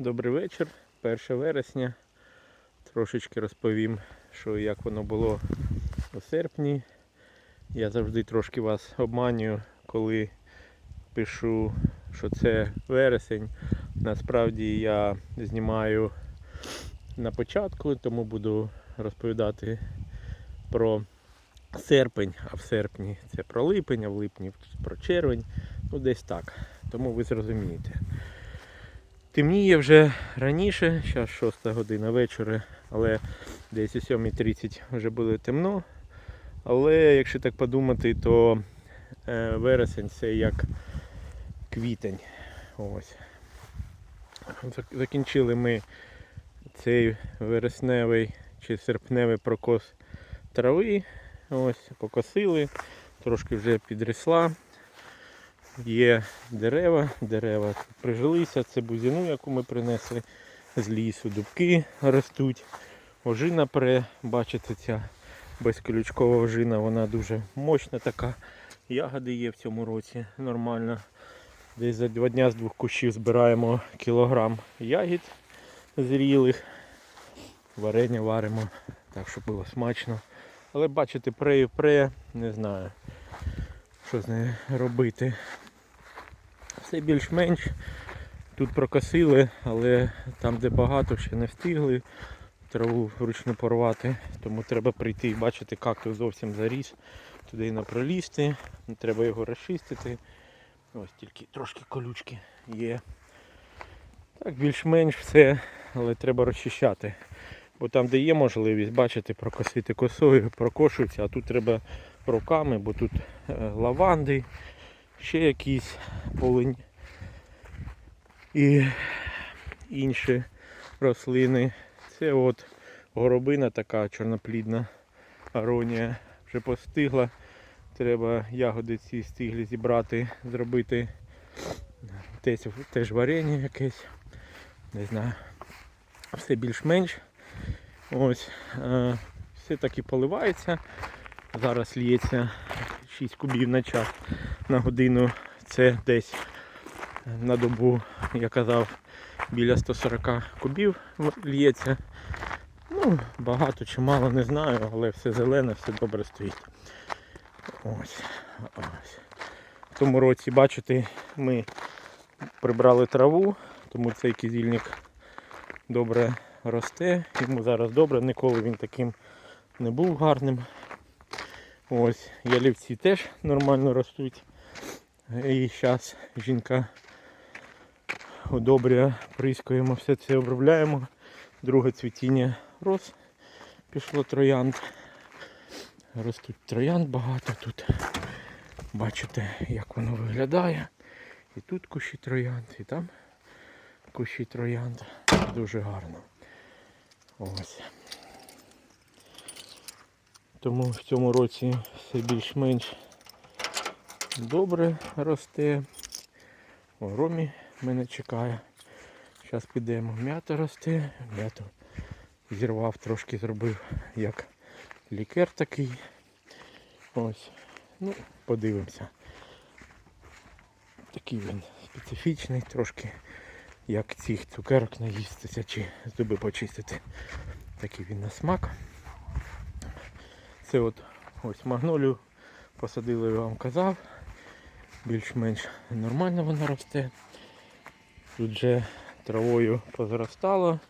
Добрий вечір, 1 вересня. Трошечки розповім, що як воно було у серпні. Я завжди трошки вас обманюю, коли пишу, що це вересень. Насправді я знімаю на початку, тому буду розповідати про серпень, а в серпні це про липень, а в липні про червень. Ну десь так. Тому ви зрозумієте. Темніє вже раніше, зараз 6 година вечора, але десь о 7.30 вже буде темно. Але якщо так подумати, то е, вересень це як квітень. Ось. Закінчили ми цей вересневий чи серпневий прокос трави. Ось, покосили, трошки вже підросла. Є дерева, дерева прижилися, це бузину, яку ми принесли з лісу, дубки ростуть. Ожина пре, бачите, ця безколючкова ожина, вона дуже мощна така. Ягоди є в цьому році нормально. Десь за два дня з двох кущів збираємо кілограм ягід зрілих. Варення варимо, так щоб було смачно. Але бачите, пре і пре, не знаю, що з нею робити. Все більш-менш. Тут прокосили, але там, де багато, ще не встигли траву вручну порвати. Тому треба прийти і бачити, кактус зовсім заріс. Туди не пролізти. Треба його розчистити. Ось тільки трошки колючки є. Так, більш-менш все, але треба розчищати. Бо там, де є можливість, бачите, прокосити косою, прокошується, а тут треба руками, бо тут е, лаванди, ще якісь полинь і інші рослини. Це от горобина така чорноплідна аронія вже постигла. Треба ягоди ці стиглі зібрати, зробити теж, теж варення якесь. Не знаю. Все більш-менш. Ось. Е, все таки поливається. Зараз лється 6 кубів на час на годину. Це десь на добу, я казав, біля 140 кубів лється. Ну, багато чи мало не знаю, але все зелене, все добре стоїть. Ось. Ось. В тому році, бачите, ми прибрали траву, тому цей кизільник добре росте. Йому зараз добре, ніколи він таким не був гарним. Ось, ялівці теж нормально ростуть. І зараз жінка удобрює, прискуємо, все це обробляємо. Друге цвітіння роз пішло троянд. Ростуть троянд багато тут. Бачите, як воно виглядає. І тут кущі троянд, і там кущі троянд. Дуже гарно. Ось. Тому в цьому році все більш-менш добре росте. О, Ромі мене чекає. Зараз підемо. М'ята росте. М'яту зірвав, трошки зробив як лікер такий. Ось. Ну, подивимося. Такий він специфічний, трошки як цих цукерок наїстися чи зуби почистити. Такий він на смак. Це от ось магнолію посадили, я вам казав. Більш-менш нормально вона росте. Тут вже травою позростало.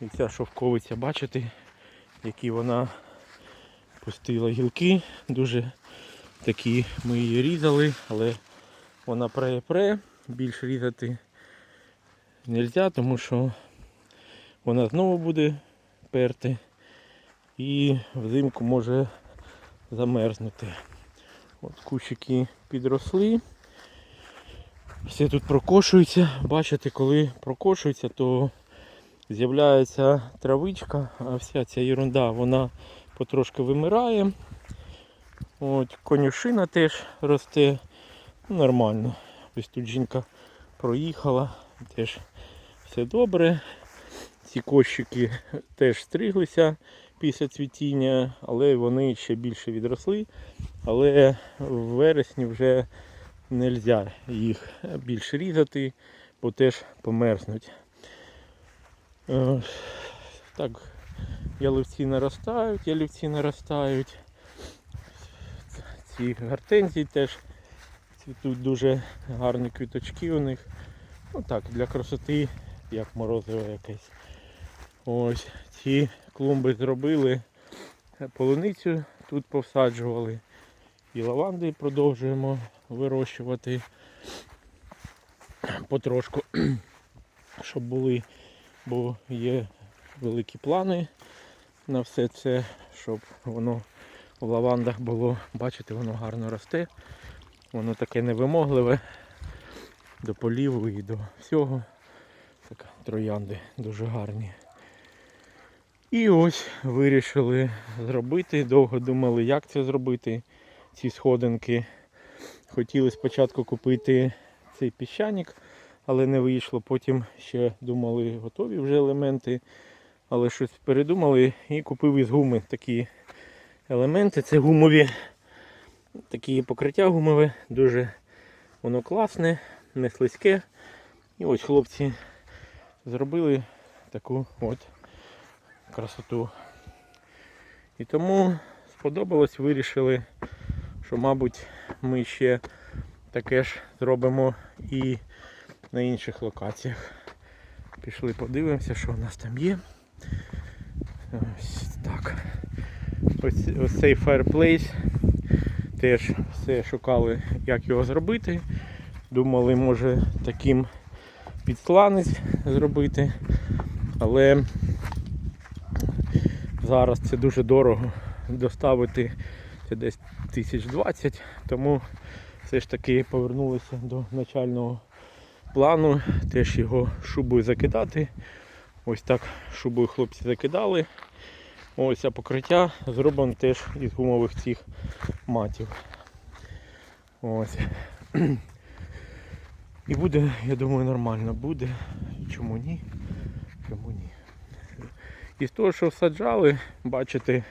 І ця шовковиця, бачите, які вона пустила гілки. Дуже такі ми її різали, але вона пре-пре. Більш різати не можна, тому що вона знову буде перти і взимку може замерзнути. От кущики підросли. Все тут прокошується. Бачите, коли прокошується, то з'являється травичка, а вся ця ерунда вона потрошки вимирає. От, конюшина теж росте. Ну, Нормально. Ось тут жінка проїхала, теж все добре. Ці кощики теж стриглися після цвітіння, але вони ще більше відросли. Але в вересні вже не можна їх більше різати, бо теж померзнуть. Е, Так, ялівці наростають, ялівці наростають. Ці гортензії теж цвітуть дуже гарні квіточки у них. Ну так, для красоти, як морозиво якесь. Ось ці клумби зробили, полуницю тут повсаджували. І лаванди продовжуємо вирощувати потрошку, щоб були, бо є великі плани на все це, щоб воно в лавандах було, бачите, воно гарно росте. Воно таке невимогливе до поліву і до всього. Так, троянди дуже гарні. І ось вирішили зробити. Довго думали, як це зробити, ці сходинки. Хотіли спочатку купити цей піщаник, але не вийшло. Потім ще думали, готові вже елементи, але щось передумали і купив із гуми такі елементи. Це гумові такі покриття гумове, дуже воно класне, не слизьке. І ось хлопці зробили таку от красоту. І тому сподобалось, вирішили, що, мабуть, ми ще таке ж зробимо і на інших локаціях. Пішли подивимося, що в нас там є. Ось так. Ось, ось цей fireplace. Теж все шукали, як його зробити. Думали, може таким підсланець зробити. Але зараз це дуже дорого доставити це десь 1020, тому все ж таки повернулися до начального плану, теж його шубою закидати. Ось так шубою хлопці закидали. Ось а покриття зроблено теж із гумових цих матів. Ось. І буде, я думаю, нормально буде. Чому ні? Чому ні? І з того, що всаджали, бачите,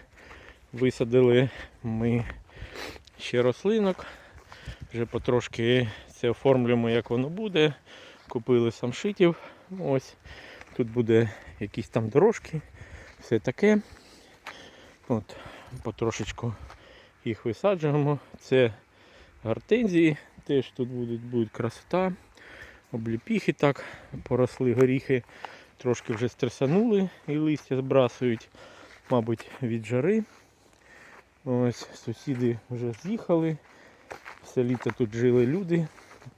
висадили ми ще рослинок. Вже потрошки це оформлюємо, як воно буде. Купили самшитів. Ось. Тут буде якісь там дорожки, все таке. От, потрошечку їх висаджуємо. Це гортензії, теж тут будуть, буде красота. Обліпіхи так, поросли горіхи, трошки вже стресанули і листя збрасують, мабуть, від жари. Ось сусіди вже з'їхали. Все літо тут жили люди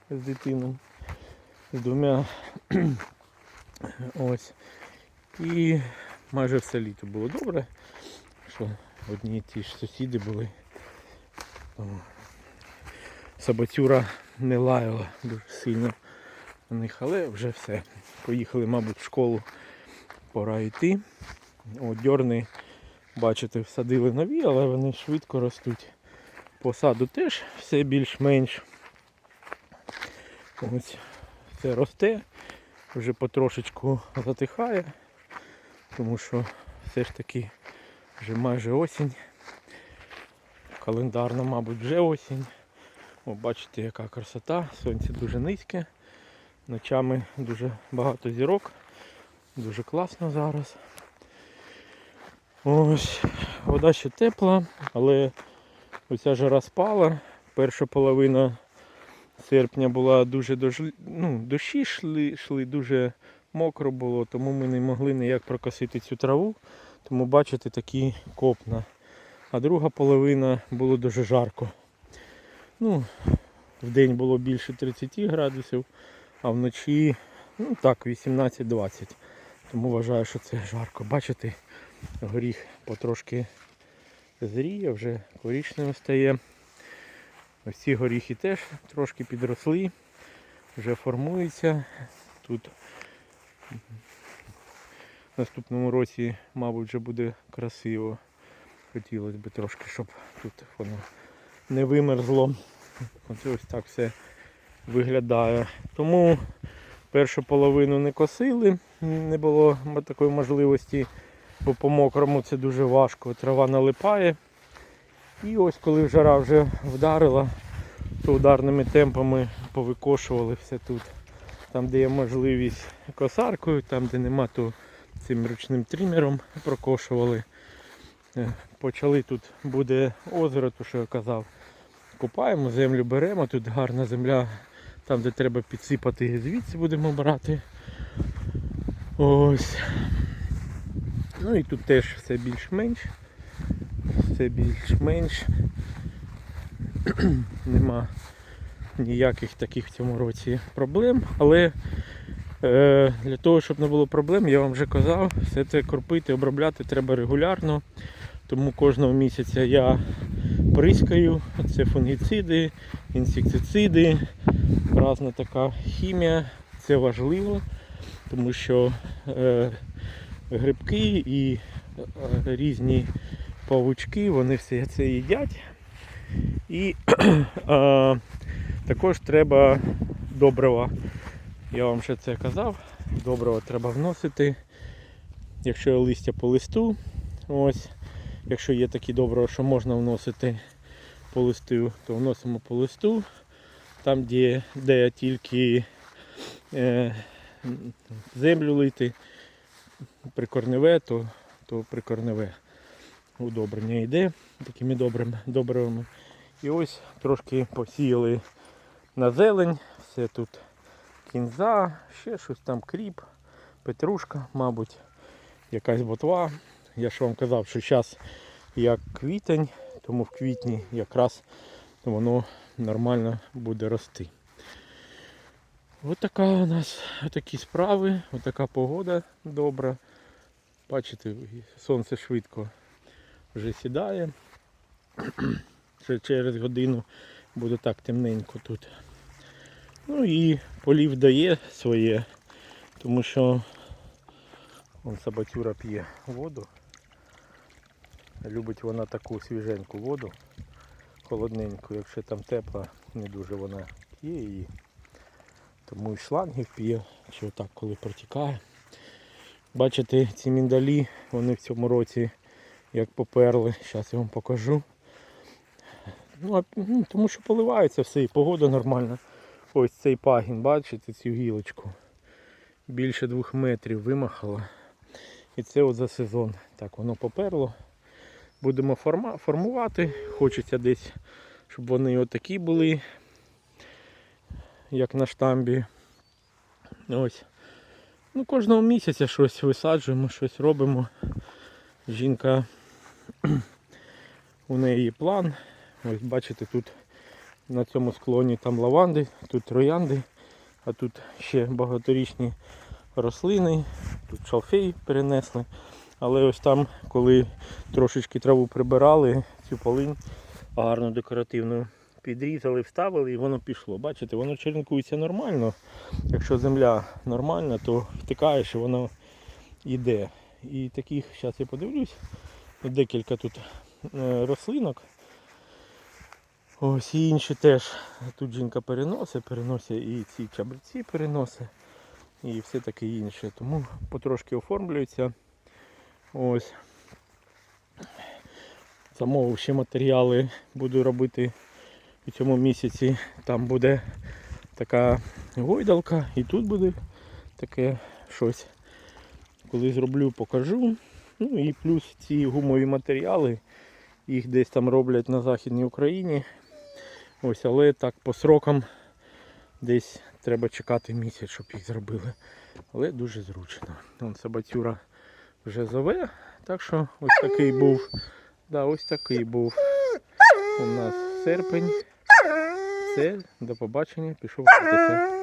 з дитиною, з двома. Ось. І майже все літо було добре, що одні і ті ж сусіди були. Собацюра не лаяла дуже сильно на них, але вже все. Поїхали, мабуть, в школу пора йти. О, дьорни, бачите, всадили нові, але вони швидко ростуть. Посаду теж все більш-менш. Ось все росте, вже потрошечку затихає, тому що все ж таки вже майже осінь. Календарно, мабуть, вже осінь. О, бачите, яка красота, сонце дуже низьке, ночами дуже багато зірок, дуже класно зараз. Ось, вода ще тепла, але оця жара спала. Перша половина серпня була дуже дожлі... ну, дощі йшли, йшли, дуже мокро було, тому ми не могли ніяк прокосити цю траву. Тому бачите такі копна. А друга половина було дуже жарко. Ну, в день було більше 30 градусів, а вночі ну так, 18-20. Тому вважаю, що це жарко. Бачите, горіх потрошки зріє, вже коричневим стає. Ось горіхи теж трошки підросли, вже формуються. Тут в наступному році, мабуть, вже буде красиво. Хотілося б трошки, щоб тут воно не вимерзло. Оце ось так все виглядає. Тому першу половину не косили, не було такої можливості, бо по мокрому це дуже важко, трава налипає. І ось коли жара вже вдарила, то ударними темпами повикошували все тут. Там, де є можливість косаркою, там де нема, то цим ручним тримером прокошували. Е, Почали тут буде озеро, то що я казав. Купаємо, землю беремо, тут гарна земля, там де треба підсипати, звідси будемо брати. Ось. Ну і тут теж все більш-менш. Все більш-менш. Нема ніяких таких в цьому році проблем. Але е, для того, щоб не було проблем, я вам вже казав, все це кропити, обробляти треба регулярно. Тому кожного місяця я прискаю. Це фунгіциди, інсектициди, різна така хімія. Це важливо, тому що е, грибки і е, різні павучки, вони все це їдять. І е, також треба добрива. Я вам ще це казав. Добрива треба вносити. Якщо листя по листу, ось, якщо є такі добрива, що можна вносити по листу, то вносимо по листу. Там, де, де тільки е, землю лити, прикорневе, то, то прикорневе удобрення йде такими добрими добривами. І ось трошки посіяли на зелень. Все тут кінза, ще щось там кріп, петрушка, мабуть, якась ботва. Я ж вам казав, що зараз як квітень, тому в квітні якраз воно нормально буде рости. Ось така у нас такі справи, ось така погода добра. Бачите, сонце швидко вже сідає. Ще через годину буде так темненько тут. Ну і полів дає своє, тому що вон собатюра п'є воду. Любить вона таку свіженьку воду, холодненьку, якщо там тепла, не дуже вона п'є її. Тому і шлангів п'є, чи отак коли протікає. Бачите, ці міндалі, вони в цьому році як поперли. Зараз я вам покажу. Ну, а, ну, тому що поливається все і погода нормальна. Ось цей пагін, бачите цю гілочку. Більше двох метрів вимахала. І це от за сезон. Так, воно поперло. Будемо формувати. Хочеться десь, щоб вони отакі були, як на штамбі. Ось. Ну, кожного місяця щось висаджуємо, щось робимо. Жінка у неї план. Ось бачите, тут на цьому склоні там лаванди, тут троянди, а тут ще багаторічні рослини, тут шалфей перенесли. Але ось там, коли трошечки траву прибирали, цю полинь гарно декоративну підрізали, вставили і воно пішло. Бачите, воно черенкується нормально. Якщо земля нормальна, то втикаєш і воно йде. І таких, зараз я подивлюсь, декілька тут е, рослинок. Ось і інші теж. Тут жінка переносить, переносить і ці чабреці переносить, і все таке інше. Тому потрошки оформлюється. Ось. Замовив ще матеріали, буду робити у цьому місяці. Там буде така гойдалка і тут буде таке щось. Коли зроблю, покажу. Ну і плюс ці гумові матеріали, їх десь там роблять на Західній Україні. Ось, але так по срокам десь треба чекати місяць, щоб їх зробили. Але дуже зручно. Вон собацюра вже зове, так що ось такий був. Да, ось такий був у нас серпень. Все, до побачення, пішов гратися.